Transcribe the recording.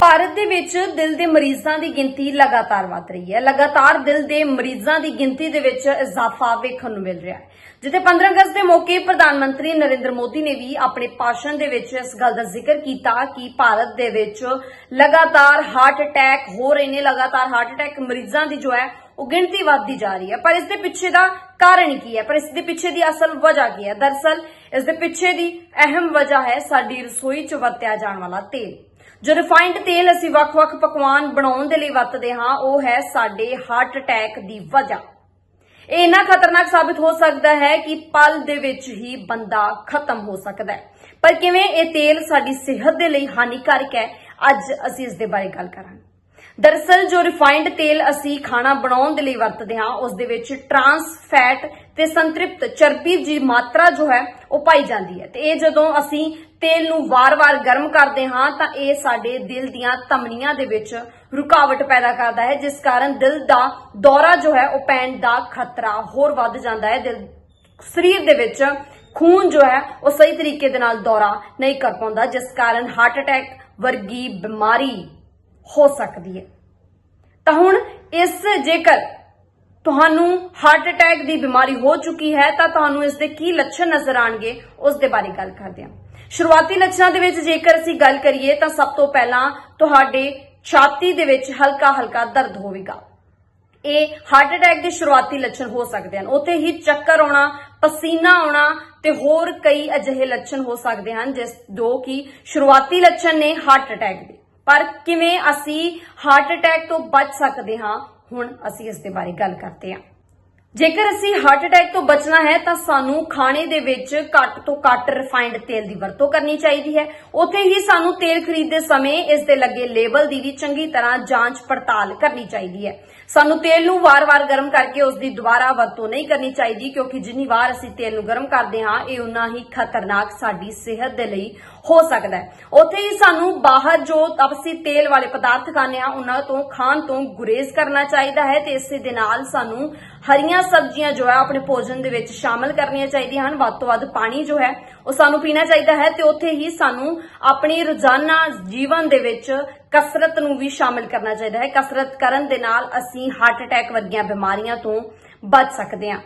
ਭਾਰਤ ਦੇ ਵਿੱਚ ਦਿਲ ਦੇ ਮਰੀਜ਼ਾਂ ਦੀ ਗਿਣਤੀ ਲਗਾਤਾਰ ਵਧ ਰਹੀ ਹੈ। ਲਗਾਤਾਰ ਦਿਲ ਦੇ ਮਰੀਜ਼ਾਂ ਦੀ ਗਿਣਤੀ ਦੇ ਵਿੱਚ ਇਜ਼ਾਫਾ ਵੇਖਣ ਨੂੰ ਮਿਲ ਰਿਹਾ ਹੈ। ਜਿੱਥੇ 15 ਅਗਸਤ ਦੇ ਮੌਕੇ ਪ੍ਰਧਾਨ ਮੰਤਰੀ ਨਰਿੰਦਰ ਮੋਦੀ ਨੇ ਵੀ ਆਪਣੇ ਭਾਸ਼ਣ ਦੇ ਵਿੱਚ ਇਸ ਗੱਲ ਦਾ ਜ਼ਿਕਰ ਕੀਤਾ ਕਿ ਭਾਰਤ ਦੇ ਵਿੱਚ ਲਗਾਤਾਰ ਹਾਰਟ ਅਟੈਕ ਹੋ ਰਹੇ ਨੇ। ਲਗਾਤਾਰ ਹਾਰਟ ਅਟੈਕ ਮਰੀਜ਼ਾਂ ਦੀ ਜੋ ਹੈ, ਉਹ ਗਿਣਤੀ ਵੱਧਦੀ ਜਾ ਰਹੀ ਹੈ। ਪਰ ਇਸ ਦੇ ਪਿੱਛੇ ਦਾ ਕਾਰਨ ਕੀ ਹੈ? ਪਰ ਇਸ ਦੇ ਪਿੱਛੇ ਦੀ ਅਸਲ ਵਜ੍ਹਾ ਕੀ ਹੈ? ਦਰਸਲ, ਇਸ ਦੇ ਪਿੱਛੇ ਦੀ ਅਹਿਮ ਵਜ੍ਹਾ ਹੈ ਸਾਡੀ ਰਸੋਈ 'ਚ ਵਰਤਿਆ ਜਾਣ ਵਾਲਾ ਤੇਲ। ਜੋ ਰਿਫਾਈਨਡ ਤੇਲ ਅਸੀਂ ਵੱਖ-ਵੱਖ ਪਕਵਾਨ ਬਣਾਉਣ ਦੇ ਲਈ ਵਰਤਦੇ ਹਾਂ, ਉਹ ਹੈ ਸਾਡੇ ਹਾਰਟ ਅਟੈਕ ਦੀ ਵਜ੍ਹਾ। ਇਹ ਇੰਨਾ ਖਤਰਨਾਕ ਸਾਬਿਤ ਹੋ ਸਕਦਾ ਹੈ ਕਿ ਪਲ ਦੇ ਵਿੱਚ ਹੀ ਬੰਦਾ ਖਤਮ ਹੋ ਸਕਦਾ ਹੈ। ਪਰ ਕਿਵੇਂ ਇਹ ਤੇਲ ਸਾਡੀ ਸਿਹਤ ਦੇ ਲਈ ਹਾਨੀਕਾਰਕ ਹੈ, ਅੱਜ ਅਸੀਂ ਇਸ ਦੇ ਬਾਰੇ ਗੱਲ ਕਰਾਂਗੇ। ਦਰਅਸਲ ਜੋ ਰਿਫਾਈਨਡ ਤੇਲ ਅਸੀਂ ਖਾਣਾ ਬਣਾਉਣ ਦੇ ਲਈ ਵਰਤਦੇ ਹਾਂ, ਉਸ ਦੇ ਵਿੱਚ ਟਰਾਂਸ ਫੈਟ ਤੇ ਸੰਤ੍ਰਿਪਤ ਚਰਬੀ ਦੀ ਮਾਤਰਾ ਜੋ ਹੈ, ਉਹ ਪਾਈ ਜਾਂਦੀ ਹੈ। ਤੇ ਇਹ ਜਦੋਂ ਅਸੀਂ ਤੇਲ ਨੂੰ ਵਾਰ-ਵਾਰ ਗਰਮ ਕਰਦੇ ਹਾਂ, ਤਾਂ ਇਹ ਸਾਡੇ ਦਿਲ ਦੀਆਂ ਧਮਨੀਆਂ ਦੇ ਵਿੱਚ ਰੁਕਾਵਟ ਪੈਦਾ ਕਰਦਾ ਹੈ, ਜਿਸ ਕਾਰਨ ਦਿਲ ਦਾ ਦੌਰਾ ਜੋ ਹੈ, ਉਹ ਪੈਣ ਦਾ ਖਤਰਾ ਹੋਰ ਵੱਧ ਜਾਂਦਾ ਹੈ। ਦਿਲ, ਸਰੀਰ ਦੇ ਵਿੱਚ ਖੂਨ ਜੋ ਹੈ, ਉਹ ਸਹੀ ਤਰੀਕੇ ਦੇ ਨਾਲ ਦੌਰਾ ਨਹੀਂ ਕਰ ਪਾਉਂਦਾ, ਜਿਸ ਕਾਰਨ ਹਾਰਟ ਅਟੈਕ ਵਰਗੀ ਬਿਮਾਰੀ ਹੋ ਸਕਦੀ ਹੈ। ਤਾਂ ਹੁਣ ਇਸ ਜੇਕਰ ਤੁਹਾਨੂੰ ਹਾਰਟ ਅਟੈਕ ਦੀ ਬਿਮਾਰੀ ਹੋ ਚੁੱਕੀ ਹੈ, ਤਾਂ ਤੁਹਾਨੂੰ ਇਸ ਦੇ ਕੀ ਲੱਛਣ ਨਜ਼ਰ ਆਣਗੇ ਉਸ ਦੇ ਬਾਰੇ ਗੱਲ ਕਰਦੇ ਹਾਂ। ਸ਼ੁਰੂਆਤੀ ਲੱਛਣਾਂ ਦੇ ਵਿੱਚ ਜੇਕਰ ਅਸੀਂ ਗੱਲ ਕਰੀਏ, ਤਾਂ ਸਭ ਤੋਂ ਪਹਿਲਾਂ ਤੁਹਾਡੇ ਛਾਤੀ ਦੇ ਵਿੱਚ ਹਲਕਾ ਹਲਕਾ ਦਰਦ ਹੋਵੇਗਾ। ਇਹ ਹਾਰਟ ਅਟੈਕ ਦੇ ਸ਼ੁਰੂਆਤੀ ਲੱਛਣ ਹੋ ਸਕਦੇ ਹਨ। ਉੱਥੇ ਹੀ ਚੱਕਰ ਆਉਣਾ, ਪਸੀਨਾ ਆਉਣਾ ਤੇ ਹੋਰ ਕਈ ਅਜਿਹੇ ਲੱਛਣ ਹੋ ਸਕਦੇ ਹਨ, ਜਿਸ ਜੋ ਕਿ ਸ਼ੁਰੂਆਤੀ ਲੱਛਣ ਨੇ ਹਾਰਟ ਅਟੈਕ ਦੇ। ਪਰ ਕਿਵੇਂ ਅਸੀਂ ਹਾਰਟ ਅਟੈਕ ਤੋਂ ਬਚ ਸਕਦੇ ਹਾਂ? ਹੁਣ ਅਸੀਂ ਇਸ ਦੇ ਬਾਰੇ ਗੱਲ ਕਰਦੇ ਹਾਂ। ਜੇਕਰ ਅਸੀਂ ਹਾਰਟ ਅਟੈਕ ਤੋਂ ਬਚਣਾ ਹੈ, ਤਾਂ ਸਾਨੂੰ ਖਾਣੇ ਦੇ ਵਿੱਚ ਘੱਟ ਤੋਂ ਘੱਟ ਰਿਫਾਈਨਡ ਤੇਲ ਦੀ ਵਰਤੋਂ ਕਰਨੀ ਚਾਹੀਦੀ ਹੈ। ਉੱਥੇ ਹੀ ਸਾਨੂੰ ਤੇਲ ਖਰੀਦਦੇ ਸਮੇਂ ਇਸ ਦੇ ਲੱਗੇ ਲੇਬਲ ਦੀ ਵੀ ਚੰਗੀ ਤਰ੍ਹਾਂ ਜਾਂਚ ਪੜਤਾਲ ਕਰਨੀ ਚਾਹੀਦੀ ਹੈ। ਸਾਨੂੰ ਤੇਲ ਨੂੰ ਵਾਰ-ਵਾਰ ਗਰਮ ਕਰਕੇ ਉਸ ਦੀ ਦੁਬਾਰਾ ਵਰਤੋਂ ਨਹੀਂ ਕਰਨੀ ਚਾਹੀਦੀ, ਕਿਉਂਕਿ ਜਿੰਨੀ ਵਾਰ ਅਸੀਂ ਤੇਲ ਨੂੰ ਗਰਮ ਕਰਦੇ ਹਾਂ, ਇਹ ਉਨਾ ਹੀ ਖਤਰਨਾਕ ਸਾਡੀ ਸਿਹਤ ਦੇ ਲਈ ਹੋ ਸਕਦਾ ਹੈ। ਉੱਥੇ ਹੀ ਸਾਨੂੰ ਬਾਹਰ ਜੋ ਅਸੀਂ ਤੇਲ ਵਾਲੇ ਪਦਾਰਥ ਖਾਂਦੇ ਹਾਂ, ਉਹਨਾਂ ਤੋਂ ਖਾਣ ਤੋਂ ਗੁਰੇਜ਼ ਕਰਨਾ ਚਾਹੀਦਾ ਹੈ ਤੇ ਇਸੇ ਦੇ ਨਾਲ ਸਾਨੂੰ ਹਰੀਆਂ ਸਬਜ਼ੀਆਂ ਜੋ ਹੈ ਆਪਣੇ ਭੋਜਨ ਦੇ ਵਿੱਚ ਸ਼ਾਮਲ ਕਰਨੀਆਂ ਚਾਹੀਦੀਆਂ ਹਨ। ਵੱਧ ਤੋਂ ਵੱਧ ਪਾਣੀ ਜੋ ਹੈ ਉਹ ਸਾਨੂੰ ਪੀਣਾ ਚਾਹੀਦਾ ਹੈ ਤੇ ਉੱਥੇ ਹੀ ਸਾਨੂੰ ਆਪਣੇ ਰੋਜ਼ਾਨਾ ਜੀਵਨ ਦੇ ਵਿੱਚ ਕਸਰਤ ਨੂੰ ਵੀ ਸ਼ਾਮਲ ਕਰਨਾ ਚਾਹੀਦਾ ਹੈ। ਕਸਰਤ ਕਰਨ ਦੇ ਨਾਲ ਅਸੀਂ ਹਾਰਟ ਅਟੈਕ ਵਰਗੀਆਂ ਬਿਮਾਰੀਆਂ ਤੋਂ ਬਚ ਸਕਦੇ ਹਾਂ।